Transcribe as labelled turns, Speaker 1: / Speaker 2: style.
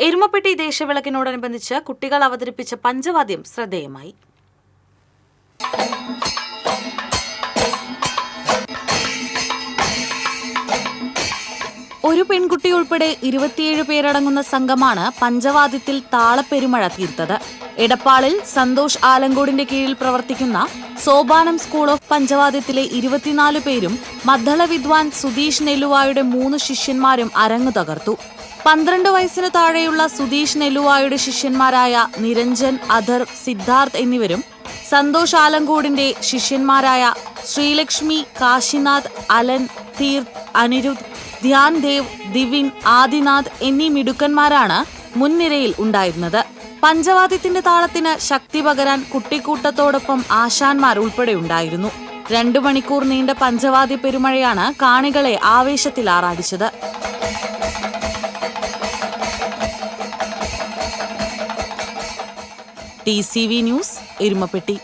Speaker 1: എരുമപ്പെട്ടി ദേശവിളക്കിനോടനുബന്ധിച്ച് കുട്ടികൾ അവതരിപ്പിച്ച പഞ്ചവാദ്യം ശ്രദ്ധേയമായി. ഒരു പെൺകുട്ടി ഉൾപ്പെടെ ഇരുപത്തിയേഴ് പേരടങ്ങുന്ന സംഘമാണ് പഞ്ചവാദ്യത്തിൽ താളപ്പെരുമഴ തീർത്തത്. എടപ്പാളിൽ സന്തോഷ് ആലങ്കോടിന്റെ കീഴിൽ പ്രവർത്തിക്കുന്ന സോപാനം സ്കൂൾ ഓഫ് പഞ്ചവാദ്യത്തിലെ ഇരുപത്തിനാല് പേരും മദ്ദള വിദ്വാൻ സുധീഷ് നെല്ലുവായുടെ മൂന്ന് ശിഷ്യന്മാരും അരങ്ങു തകർത്തു. പന്ത്രണ്ട് വയസ്സിന് താഴെയുള്ള സുധീഷ് നെല്ലുവായുടെ ശിഷ്യന്മാരായ നിരഞ്ജൻ അധർ സിദ്ധാർത്ഥ് എന്നിവരും സന്തോഷ് ആലങ്കോടിന്റെ ശിഷ്യന്മാരായ ശ്രീലക്ഷ്മി കാശിനാഥ് അലൻ തീർത്ത് അനിരുദ്ധ് ധ്യാൻ ദേവ് ദിവിൻ ആദിനാഥ് എന്നീ മിടുക്കന്മാരാണ് മുൻനിരയിൽ ഉണ്ടായിരുന്നത്. പഞ്ചവാദ്യത്തിന്റെ താളത്തിന് ശക്തി പകരാൻ കുട്ടിക്കൂട്ടത്തോടൊപ്പം ആശാന്മാർ ഉൾപ്പെടെ ഉണ്ടായിരുന്നു. രണ്ടു മണിക്കൂർ നീണ്ട പഞ്ചവാദ്യ പെരുമഴയാണ് കാണികളെ ആവേശത്തിൽ T C V news Erumappetty.